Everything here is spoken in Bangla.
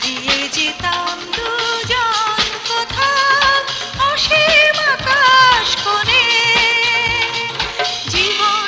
হারিয়ে যেতাম দুজন কথা অসীম আকাশ কোণে। জীবন